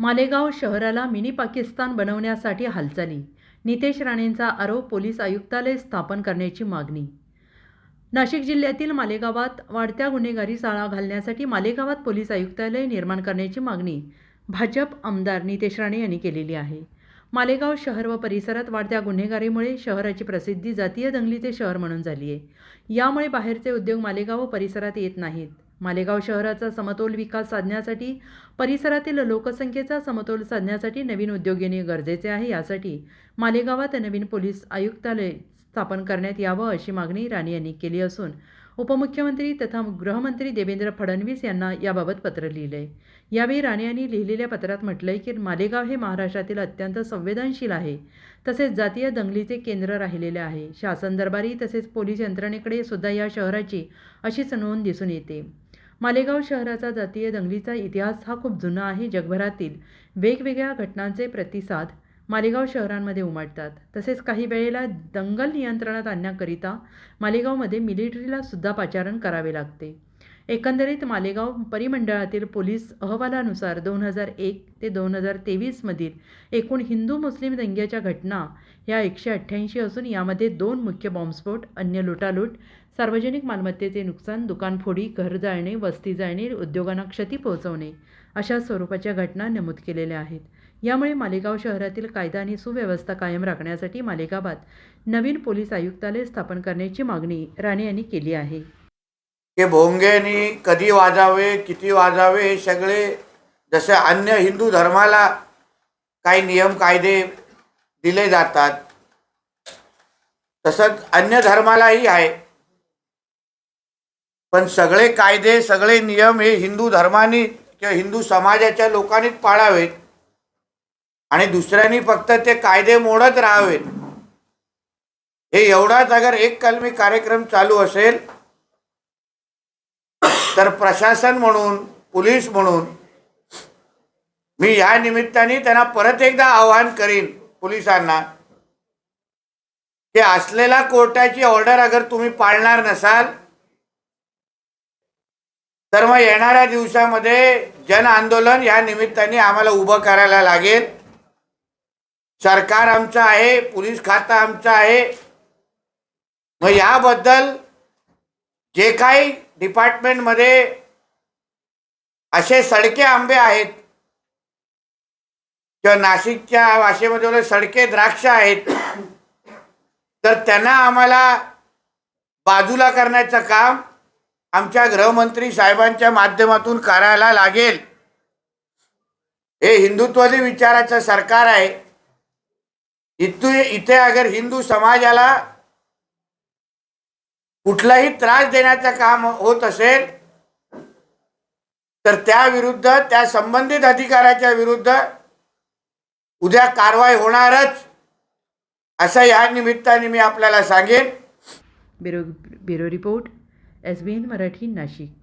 मालेगाव शहराला मिनी पाकिस्तान बनवण्यासाठी हालचाली. नितेश राणेंचा आरोप पोलीस आयुक्तालय स्थापन करण्याची मागणी. नाशिक जिल्ह्यातील मालेगावात वाढत्या गुन्हेगारी चाळा घालण्यासाठी मालेगावात पोलीस आयुक्तालय निर्माण करण्याची मागणी भाजप आमदार नितेश राणे यांनी केलेली आहे. मालेगाव शहर व परिसरात वाढत्या गुन्हेगारीमुळे शहराची प्रसिद्धी जातीय दंगलीचे शहर म्हणून झाली आहे यामुळे बाहेरचे उद्योग मालेगाव व परिसरात येत नाहीत. मालेगाव शहराचा समतोल विकास साधण्यासाठी परिसरातील लोकसंख्येचा समतोल साधण्यासाठी नवीन उद्योग येणे गरजेचे आहे. यासाठी मालेगावात नवीन पोलीस आयुक्तालय स्थापन करण्यात यावं अशी मागणी राणे यांनी केली असून उपमुख्यमंत्री तथा गृहमंत्री देवेंद्र फडणवीस यांना याबाबत पत्र लिहिलं आहे यावेळी राणे यांनी लिहिलेल्या पत्रात म्हटलंय की मालेगाव हे महाराष्ट्रातील अत्यंत संवेदनशील आहे. तसेच जातीय दंगलीचे केंद्र राहिलेले आहे. शासन दरबारी तसेच पोलीस यंत्रणेकडे सुद्धा या शहराची अशीच नोंद दिसून येते. मालेगाव शहराचा जातीय दंगलीचा इतिहास हा खूप जुना आहे जगभरातील वेगवेगळ्या घटनांचे प्रतिसाद मालेगाव शहरांमध्ये उमटतात. तसेच काही वेळेला दंगल नियंत्रणात आणण्याकरिता मालेगावमध्ये मिलिटरीला सुद्धा पाचारण करावे लागते. एकंदरीत मालेगाव परिमंडळातील पोलीस अहवालानुसार दोन हजार एक ते दोन हजार तेवीसमधील एकूण हिंदू मुस्लिम दंग्याच्या घटना या एकशे अठ्ठ्याऐंशी असून यामध्ये दोन मुख्य बॉम्बस्फोट अन्य लुटालूट सार्वजनिक मालमत्तेचे नुकसान दुकानफोडी घर जाळणे वस्ती जाळणे उद्योगांना क्षती पोहोचवणे अशा स्वरूपाच्या घटना नमूद केलेल्या आहेत. यामुळे मालेगाव शहरातील कायदा आणि सुव्यवस्था कायम राखण्यासाठी मालेगावात नवीन पोलीस आयुक्तालय स्थापन करण्याची मागणी राणे यांनी केली आहे. की भोंगेनी कधी वाजावे किती वाजावे हे सगळे जसे अन्य हिंदू धर्माला काही नियम कायदे दिले जातात तसंच अन्य धर्मालाही आहे. पण सगळे कायदे सगळे नियम हे हिंदू धर्मानी किंवा हिंदू समाजाच्या लोकांनीच पाळावेत. आणि दुसऱ्यांनी फक्त ते कायदे मोडत राहावेत. हे एवढाच अगर एक कलमी कार्यक्रम चालू असेल तर प्रशासन म्हणून पोलीस म्हणून मी या निमित्ताने त्यांना परत एकदा आवाहन करीन पोलिसांना की असलेला कोर्टाची ऑर्डर अगर तुम्ही पाळणार नसाल तर मग येणाऱ्या दिवसामध्ये जन आंदोलन या निमित्ताने आम्हाला उभं करायला लागेल. सरकार आमचं आहे पोलीस खातं आमचं आहे. मग याबद्दल जे काही डिपार्टमेंटमध्ये असे सडके आंबे आहेत किंवा नाशिकच्या भाषेमध्ये सडके द्राक्ष आहेत तर त्यांना आम्हाला बाजूला करण्याचं काम आमच्या गृहमंत्री साहेबांच्या माध्यमातून करायला लागेल. हे हिंदुत्वादी विचाराचं सरकार आहे. इथे इथे अगर हिंदू समाजाला कुठलाही त्रास देण्याचं काम होत असेल तर त्या विरुद्ध त्या संबंधित अधिकाऱ्याच्या विरुद्ध उद्या कारवाई होणारच असं या निमित्ताने मी आपल्याला सांगेन. Bureau bureau report S B N Marathi Nashik.